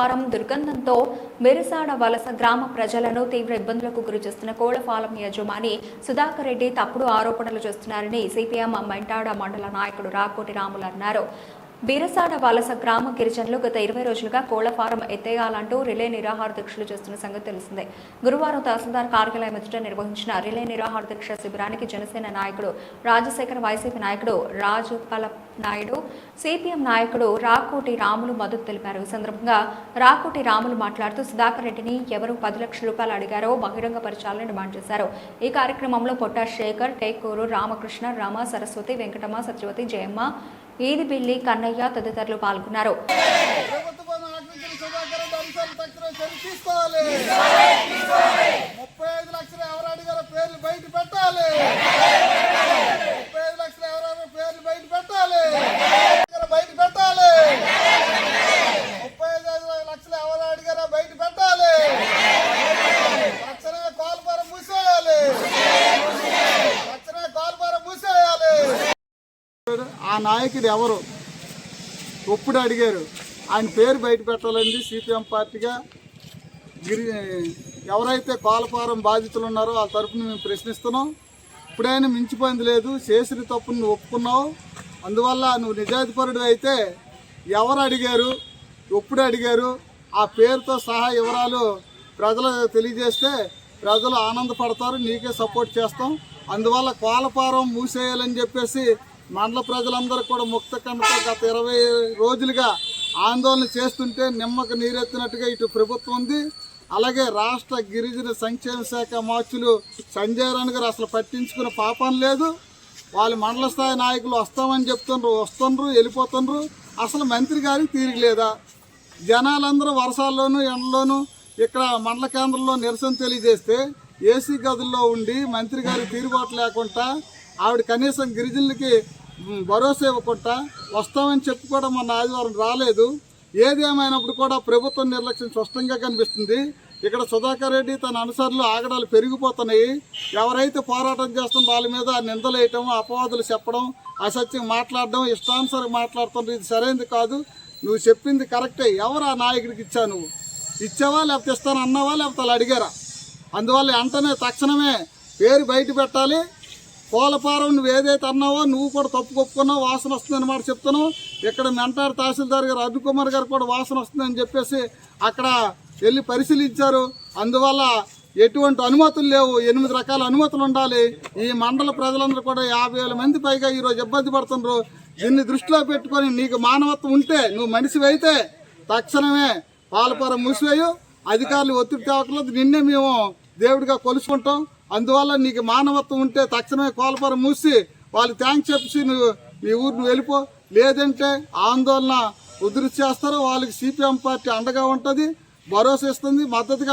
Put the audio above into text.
Form దుర్గంధంతో మెరిసాడ వలస గ్రామ ప్రజలను తీవ్ర ఇబ్బందులకు గురిచేస్తున్న చేస్తున్న యజమాని సుధాకర్ రెడ్డి తప్పుడు ఆరోపణలు చేస్తున్నారని సిపిఎం మెంటాడ మండల నాయకుడు రాకోటి రాములు అన్నారు. బీరసాడ వలస గ్రామ గిరిజనులు గత ఇరవై రోజులుగా కోళ్ళ ఫారం ఎత్తేయాలంటూ రిలే నిరాహార దీక్షలు చేస్తున్న సంగతి తెలిసిందే. గురువారం తహసీల్దార్ కార్యాలయం ఎదుట నిర్వహించిన రిలే నిరాహార దీక్ష శిబిరానికి జనసేన నాయకుడు రాజశేఖర్ వైసీపీ నాయకుడు రాజుపల నాయుడు సిపిఎం నాయకుడు రాకోటి రాములు మద్దతు తెలిపారు. ఈ సందర్భంగా రాకోటి రాములు మాట్లాడుతూ సుధాకర్ రెడ్డిని ఎవరు పది లక్షల రూపాయలు అడిగారో బహిరంగపరచాలని డిమాండ్ చేశారు. ఈ కార్యక్రమంలో పొట్టా శేఖర్ టేకూరు రామకృష్ణ రామ సరస్వతి వెంకటమ్మ సత్యవతి జయమ్మ ఈది బిల్లి కన్నయ్య తదితరులు పాల్గొన్నారు. తీసుకోవాలి ముప్పై ఐదు లక్షలు ఎవరు అడిగారో పేర్లు బయట పెట్టాలి ముప్పై ఐదు లక్షలు ఎవరెవరో పేర్లు బయట పెట్టాలి బయట పెట్టాలి ముప్పై ఐదు లక్షలు ఎవరు అడిగారో బయట పెట్టాలి తక్షణమే కాల్పారం మూసేయాలి తక్షణమే కాల్పారం మూసేయాలి ఆ నాయకుడు ఎవరు? ఒప్పుడు అడిగారు. ఆయన పేరు బయట పెట్టాలని సిపిఎం పార్టీగా గిరి ఎవరైతే కోలపారం బాధితులు ఉన్నారో వాళ్ళ తరఫున మేము ప్రశ్నిస్తున్నాం. ఇప్పుడైనా మించిపోయింది లేదు. చేసిన తప్పును నువ్వు ఒప్పుకున్నావు. అందువల్ల నువ్వు నిజాధిపరుడు అయితే ఎవరు అడిగారు? ఎప్పుడు అడిగారు. ఆ పేరుతో సహా వివరాలు ప్రజలు తెలియజేస్తే ప్రజలు ఆనందపడతారు. నీకే సపోర్ట్ చేస్తాం. అందువల్ల కోలపారం మూసేయాలని చెప్పేసి మండల ప్రజలందరూ కూడా ముక్త కనుక గత ఇరవై రోజులుగా ఆందోళన చేస్తుంటే నిమ్మకు నీరెత్తినట్టుగా ఇటు ప్రభుత్వం ఉంది. అలాగే రాష్ట్ర గిరిజన సంక్షేమ శాఖ మార్చులు సంజయ్ రాణ్ గారు అసలు పట్టించుకునే పాపం లేదు. వాళ్ళు మండల స్థాయి నాయకులు వస్తామని చెప్తుండ్రు వస్తుండ్రు వెళ్ళిపోతుండ్రు. అసలు మంత్రి గారికి తీరిక లేదా? జనాలందరూ వర్షాల్లోనూ ఎండలోనూ ఇక్కడ మండల కేంద్రంలో నిరసన తెలియజేస్తే ఏసీ గదుల్లో ఉండి మంత్రి గారు తీరుబాటు లేకుండా ఆవిడ కనీసం గిరిజనులకి భరోసా ఇవ్వకుండా వస్తామని చెప్పి కూడా మొన్న ఆదివారం రాలేదు. ఏది కూడా ప్రభుత్వం నిర్లక్ష్యం స్పష్టంగా కనిపిస్తుంది. ఇక్కడ సుధాకర్ రెడ్డి తన అనుసరులు ఆగడాలు పెరిగిపోతున్నాయి. ఎవరైతే పోరాటం చేస్తున్న వాళ్ళ మీద నిందలేయటం అపవాదులు చెప్పడం అసత్యం మాట్లాడడం ఇష్టానుసరి మాట్లాడుతుండ్రు ఇది సరైనది కాదు. నువ్వు చెప్పింది కరెక్టే. ఎవరు ఆ నాయకుడికి ఇచ్చా నువ్వు? ఇచ్చావా లేకపోతే ఇస్తాను అన్నావా లేకపోతే వాళ్ళు అడిగారా? అందువల్ల వెంటనే తక్షణమే పేరు బయట పెట్టాలి. పోలపారం నువ్వు ఏదైతే అన్నావో నువ్వు కూడా తప్పు ఒప్పుకున్నావు వాసన వస్తుందని మాట చెప్తున్నావు. ఇక్కడ మెంటారు తహసీల్దార్ గారు అర్జున్ కుమార్ గారు కూడా వాసన వస్తుందని చెప్పేసి అక్కడ వెళ్ళి పరిశీలించారు. అందువల్ల ఎటువంటి అనుమతులు లేవు. ఎనిమిది రకాల అనుమతులు ఉండాలి. ఈ మండల ప్రజలందరూ కూడా యాభై వేల మంది పైగా ఈరోజు ఇబ్బంది పడుతున్నారు. దీన్ని దృష్టిలో పెట్టుకొని నీకు మానవత్వం ఉంటే నువ్వు మనిషివి అయితే తక్షణమే పాలపారం మూసివేయు. అధికారులు ఒత్తిడి తేవట్లేదు. నిన్నే మేము దేవుడిగా కొలుసుకుంటాం అందువల్ల నీకు మానవత్వం ఉంటే తక్షణమే కోలపారం మూసి వాళ్ళు థ్యాంక్స్ చెప్పి నువ్వు నీ ఊరు నువ్వు వెళ్ళిపో. లేదంటే ఆందోళన ఉధృతి చేస్తారు వాళ్ళకి సిపిఎం పార్టీ అండగా ఉంటుంది. భరోసా ఇస్తుంది మద్దతుగా